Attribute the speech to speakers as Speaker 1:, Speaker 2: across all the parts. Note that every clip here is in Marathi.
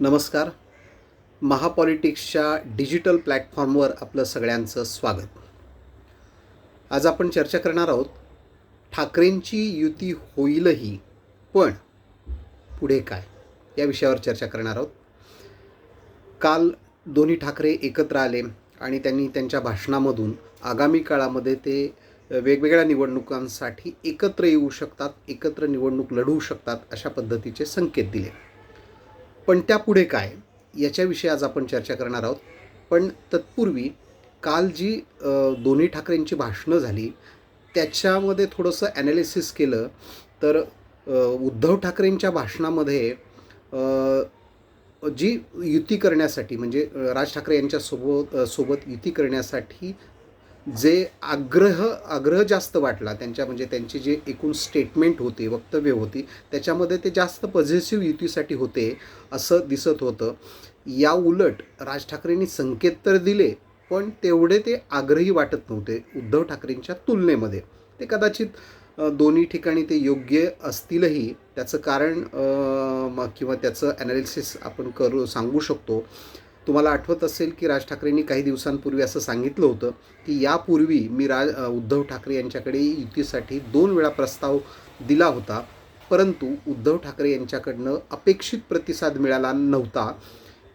Speaker 1: नमस्कार. महापॉलिटिक्सच्या डिजिटल प्लॅटफॉर्मवर आपलं सगळ्यांचं स्वागत. आज आपण चर्चा करणार आहोत ठाकरेंची युती होईलही पण पुढे काय? या विषयावर चर्चा करणार आहोत. काल दोन्ही ठाकरे एकत्र आले आणि त्यांनी त्यांच्या भाषणामधून आगामी काळामध्ये ते वेगवेगळ्या निवडणुकांसाठी एकत्र येऊ शकतात एकत्र निवडणूक लढवू शकतात अशा पद्धतीचे संकेत दिले. पण त्यापुढे काय? याच्याविषयी आज आपण चर्चा करणार आहोत. पण तत्पूर्वी काल जी दोन्ही ठाकरेंची भाषणं झाली त्याच्यामध्ये थोडंसं ॲनालिसिस केलं तर उद्धव ठाकरेंच्या भाषणामध्ये जी युती करण्यासाठी म्हणजे राज ठाकरे यांच्या सोबत सोबत युती करण्यासाठी जे आग्रह आग्रह जास्त वाटला त्यांच्या म्हणजे त्यांची जे एकूण स्टेटमेंट होती वक्तव्य होती त्याच्यामध्ये ते जास्त पॉझिटिव्ह युतीसाठी होते असं दिसत होतं. या उलट राज ठाकरेंनी संकेत तर दिले पण तेवढे ते आग्रही वाटत नव्हते उद्धव ठाकरेंच्या तुलनेमध्ये. ते कदाचित दोन्ही ठिकाणी ते योग्य असतीलही त्याचं कारण किंवा त्याचं ॲनालिसिस आपण करू सांगू शकतो. तुम्हाला आठवत असेल की राज ठाकरेंनी काही दिवसांपूर्वी असं सांगितलं होतं की यापूर्वी मी राज उद्धव ठाकरे यांच्याकडे युतीसाठी दोन वेळा प्रस्ताव दिला होता. परंतु उद्धव ठाकरे यांच्याकडनं अपेक्षित प्रतिसाद मिळाला नव्हता.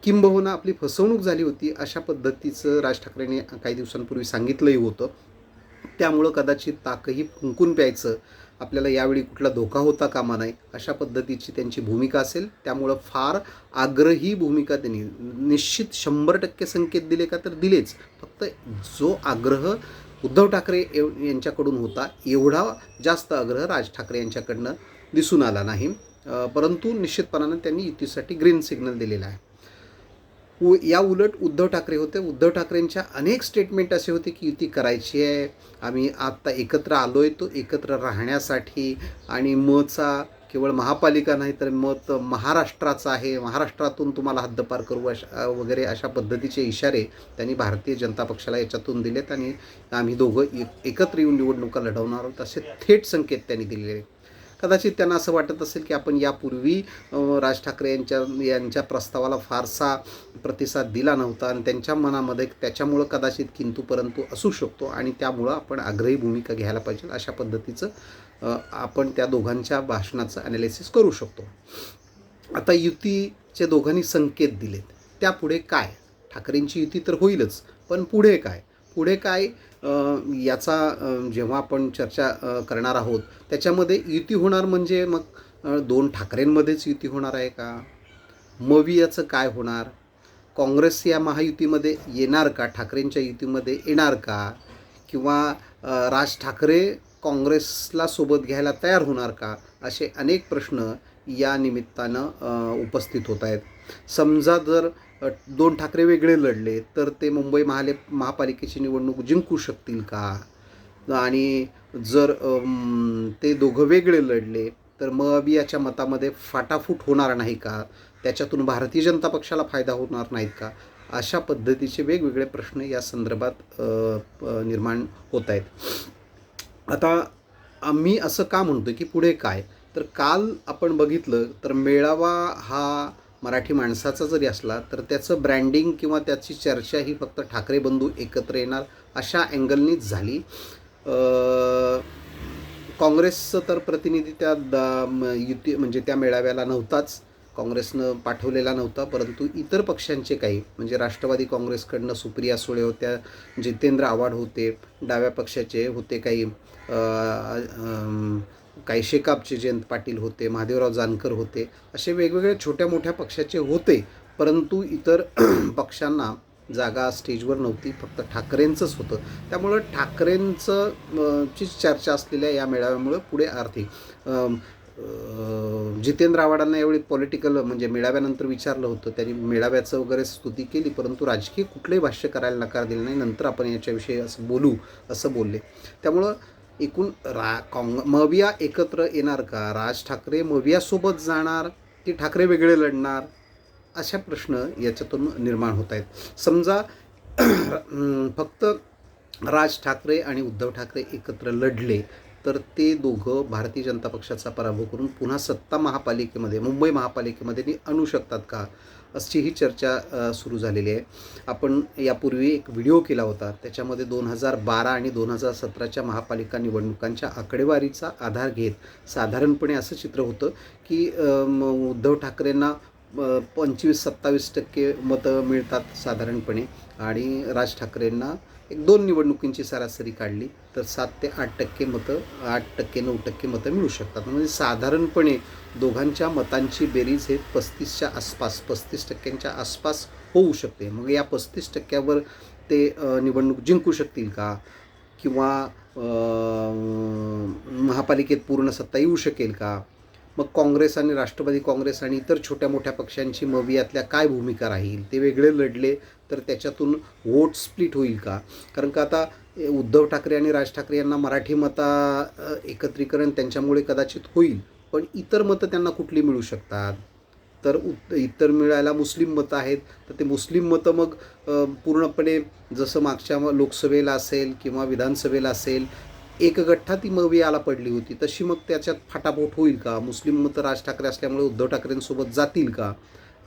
Speaker 1: किंबहुना आपली फसवणूक झाली होती अशा पद्धतीचं राज ठाकरेंनी काही दिवसांपूर्वी सांगितलंही होतं. त्यामुळं कदाचित ताकही फुंकून प्यायचं आपल्याला यावेळी कुठला धोका होता कामा नये अशा पद्धतीची त्यांची भूमिका असेल. त्यामुळं फार आग्रही भूमिका त्यांनी निश्चित शंभर टक्के संकेत दिले का तर दिलेच. फक्त जो आग्रह उद्धव ठाकरे एव- यांच्याकडून होता एवढा जास्त आग्रह राज ठाकरे यांच्याकडनं दिसून आला नाही. परंतु निश्चितपणानं त्यांनी युतीसाठी ग्रीन सिग्नल दिलेला आहे. उ या उलट उद्धव ठाकरे होते. उद्धव ठाकरेंच्या अनेक स्टेटमेंट असे होते की युती करायची आहे. आम्ही आत्ता एकत्र आलो आहे तो एकत्र राहण्यासाठी. आणि मचा केवळ महापालिका नाही तर मत महाराष्ट्राचं आहे. महाराष्ट्रातून तुम्हाला हद्दपार करू अशा वगैरे अशा पद्धतीचे इशारे त्यांनी भारतीय जनता पक्षाला याच्यातून दिलेत. आणि आम्ही दोघं एक- एकत्र येऊन निवडणुका लढवणार आहोत असे थेट संकेत त्यांनी दिलेले. कदाचित त्यांना असं वाटत असेल की आपण यापूर्वी राज ठाकरे यांच्या यांच्या प्रस्तावाला फारसा प्रतिसाद दिला नव्हता आणि त्यांच्या मनामध्ये त्याच्यामुळं कदाचित किंतू परंतु असू शकतो आणि त्यामुळं आपण आग्रही भूमिका घ्यायला पाहिजे अशा पद्धतीचं आपण त्या दोघांच्या भाषणाचं ॲनालिसिस करू शकतो. आता युतीचे दोघांनी संकेत दिलेत. त्यापुढे काय? ठाकरेंची युती तर होईलच पण पुढे काय? पुढे काय याचा जेव्हा आपण चर्चा करणार आहोत त्याच्यामध्ये युती होणार म्हणजे मग दोन ठाकरेंमध्येच युती होणार आहे का? मवियाचं काय होणार? काँग्रेस या महायुतीमध्ये येणार का? ठाकरेंच्या युतीमध्ये येणार का? किंवा राज ठाकरे काँग्रेसला सोबत घ्यायला तयार होणार का? असे अनेक प्रश्न या निमित्तानं उपस्थित होत आहेत. समजा जर दोन ठाकरे वेगळे लढले तर ते मुंबई महाले महापालिकेची निवडणूक जिंकू शकतील का? आणि जर ते दोघं वेगळे लढले तर मग याच्या मतामध्ये फाटाफूट होणार नाही का? त्याच्यातून भारतीय जनता पक्षाला फायदा होणार नाहीत का? अशा पद्धतीचे वेगवेगळे प्रश्न या संदर्भात निर्माण होत आहेत. आता आम्ही असं का म्हणतो की पुढे काय? तर काल आपण बघितलं तर मेळावा हा मराठी माणसाचा जरी असला तर त्याचं ब्रँडिंग किंवा त्याची चर्चा ही फक्त ठाकरे बंधू एकत्र येणार अशा अँगलनीच झाली. काँग्रेसचं तर प्रतिनिधी त्या द- म- युती म्हणजे त्या मेळाव्याला नव्हताच. काँग्रेसनं पाठवलेला नव्हता परंतु इतर पक्षांचे काही म्हणजे राष्ट्रवादी काँग्रेसकडनं सुप्रिया सुळे होत्या जितेंद्र आव्हाड होते डाव्या पक्षाचे होते काही काही शेकापचे जयंत पाटील होते महादेवराव जानकर होते असे वेगवेगळे छोट्या मोठ्या पक्षाचे होते. परंतु इतर पक्षांना जागा स्टेजवर नव्हती फक्त ठाकरेंचंच होतं. त्यामुळं ठाकरेंचं चीच चर्चा असलेल्या या मेळाव्यामुळं पुढे आर्थिक जितेंद्र आव्हाडांना यावेळी पॉलिटिकल म्हणजे मेळाव्यानंतर विचारलं होतं. त्यांनी मेळाव्याचं वगैरे स्तुती केली परंतु राजकीय कुठलंही भाष्य करायला नकार दिला नाही. नंतर आपण याच्याविषयी असं बोलू असं बोलले. त्यामुळं एकूण रा काँग मविया एकत्र येणार का? राज ठाकरे मवियासोबत जाणार की ठाकरे वेगळे लढणार? अशा प्रश्न याच्यातून निर्माण होत आहेत. समजा फक्त राज ठाकरे आणि उद्धव ठाकरे एकत्र लढले तर ते दोघं भारतीय जनता पक्षाचा पराभव करून पुन्हा सत्ता महापालिकेमध्ये मुंबई महापालिकेमध्ये ते आणू शकतात का? अशी ही चर्चा सुरू झालेली आहे. आपण यापूर्वी एक व्हिडिओ केला होता. त्याच्यामध्ये दोन हजार बारा आणि दोन हजार सतराच्या महापालिका निवडणुकांच्या आकडेवारीचा आधार घेत साधारणपणे असं चित्र होतं की म, उद्धव ठाकरेंना पंचवीस सत्तावीस टक्के मतं मिळतात साधारणपणे. आणि राज ठाकरेंना एक दोन निवडणुकींची सरासरी काढली तर सात ते आठ टक्के मतं आठ टक्के नऊ टक्के मतं मिळू शकतात. म्हणजे साधारणपणे दोघांच्या मतांची बेरीज हे पस्तीसच्या आसपास पस्तीस टक्क्यांच्या आसपास होऊ शकते. मग या पस्तीस टक्क्यावर ते निवडणूक जिंकू शकतील का? किंवा महापालिकेत पूर्ण सत्ता येऊ शकेल का? मग काँग्रेस आणि राष्ट्रवादी काँग्रेस आणि इतर छोट्या मोठ्या पक्षांची मग यातल्या काय भूमिका राहील? ते वेगळे लढले तर त्याच्यातून वोट स्प्लिट होईल का? कारण का आता उद्धव ठाकरे आणि राज ठाकरे यांना मराठी मता एकत्रीकरण त्यांच्यामुळे कदाचित होईल पण इतर मतं त्यांना कुठली मिळू शकतात? तर उत इतर मिळायला मुस्लिम मतं आहेत तर ते मुस्लिम मतं मग पूर्णपणे जसं मागच्या लोकसभेला असेल किंवा विधानसभेला असेल एक गठ्ठा ती मग याला पडली होती. तशी मग त्याच्यात फाटाफोट होईल का? मुस्लिम मतं राज ठाकरे असल्यामुळे उद्धव ठाकरेंसोबत जातील का?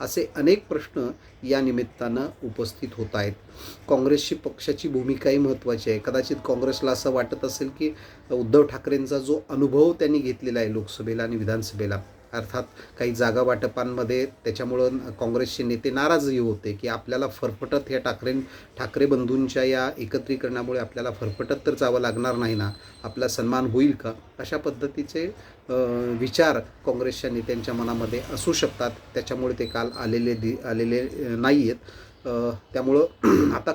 Speaker 1: असे अनेक प्रश्न या निमित्तानं उपस्थित होत आहेत. काँग्रेसची पक्षाची भूमिकाही महत्त्वाची आहे. कदाचित काँग्रेसला असं वाटत असेल की उद्धव ठाकरेंचा जो अनुभव त्यांनी घेतलेला आहे लोकसभेला आणि विधानसभेला अर्थात काही जागा वाटपांमध्ये त्याच्यामुळं काँग्रेसचे नेते नाराजही होते की आपल्याला फरफटत ह्या ठाकरे ठाकरे बंधूंच्या या एकत्रीकरणामुळे आपल्याला फरफटत तर जावं लागणार नाही ना? आपला सन्मान होईल का? अशा पद्धतीचे विचार काँग्रेसच्या नेत्यांच्या मनामध्ये असू शकतात. त्याच्यामुळे ते काल आलेले दि आलेले नाही आहेत त्यामुळं आता